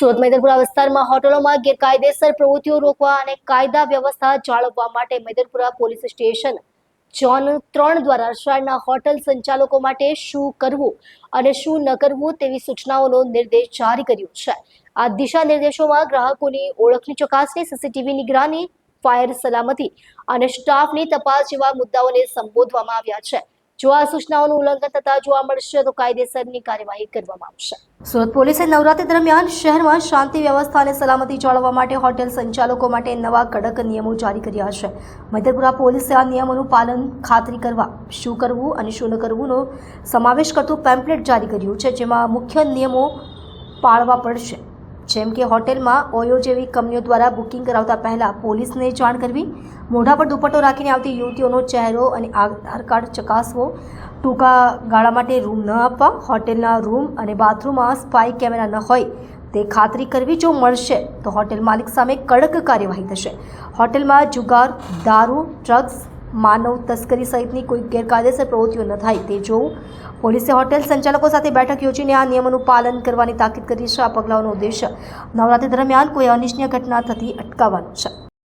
સુરત મેદરપુરા વિસ્તારમાં હોટલોમાં ગેરકાયદેસર પ્રવૃત્તિઓ રોકવા અને કાયદા વ્યવસ્થા જાળવવા માટે મેદરપુરા પોલીસ સ્ટેશન જોન ત્રણ દ્વારા શહેરના હોટલ સંચાલકો માટે શું કરવું અને શું ન કરવું તેવી સૂચનાઓનો નિર્દેશ જારી કર્યો છે. આ દિશા નિર્દેશોમાં ગ્રાહકોની ઓળખની ચકાસણી, સીસીટીવી નિગરાની, ફાયર સલામતી અને સ્ટાફની તપાસ જેવા મુદ્દાઓને સંબોધવામાં આવ્યા છે. જો આ સૂચનાઓનું ઉલ્લંઘન થતા જોવા મળશે, તો કાયદેસરની કાર્યવાહી કરવામાં આવશે. સુરત પોલીસે નવરાત્રી દરમિયાન શહેરમાં શાંતિ, વ્યવસ્થા અને સલામતી જાળવવા માટે હોટેલ સંચાલકો માટે નવા કડક નિયમો જારી કર્યા છે. મધ્યપુરા પોલીસે આ નિયમોનું પાલન ખાતરી કરવા, શું કરવું અને શું ન કરવુંનો સમાવેશ કરતું પેમ્પલેટ જારી કર્યું છે, જેમાં મુખ્ય નિયમો પાળવા પડશે. જેમ કે હોટેલમાં ઓયો જેવી કંપનીઓ દ્વારા બુકિંગ કરાવતા પહેલાં પોલીસને જાણ કરવી, મોઢા પર દુપટ્ટો રાખીને આવતી યુવતીઓનો ચહેરો અને આધાર કાર્ડ ચકાસવો, ટૂંકા ગાળા માટે રૂમ ન આપવા, હોટેલના રૂમ અને બાથરૂમમાં સ્પાય કેમેરા ન હોય તે ખાતરી કરવી જો મળશે, તો હોટેલ માલિક સામે કડક કાર્યવાહી થશે. હોટેલમાં જુગાર, દારૂ, ડ્રગ્સ માનવ તસ્કરી સહિતની કોઈ ગેરકાયદેસર પ્રવૃત્તિઓ ન થાય તે જોવું. પોલીસે હોટેલ સંચાલકો સાથે બેઠક યોજીને આ નિયમોનું પાલન કરવાની તાકીદ કરી છે. આ પગલાંઓનો ઉદ્દેશ નવરાત્રી દરમિયાન કોઈ અનિચ્છનીય ઘટના થતી અટકાવવાનો છે.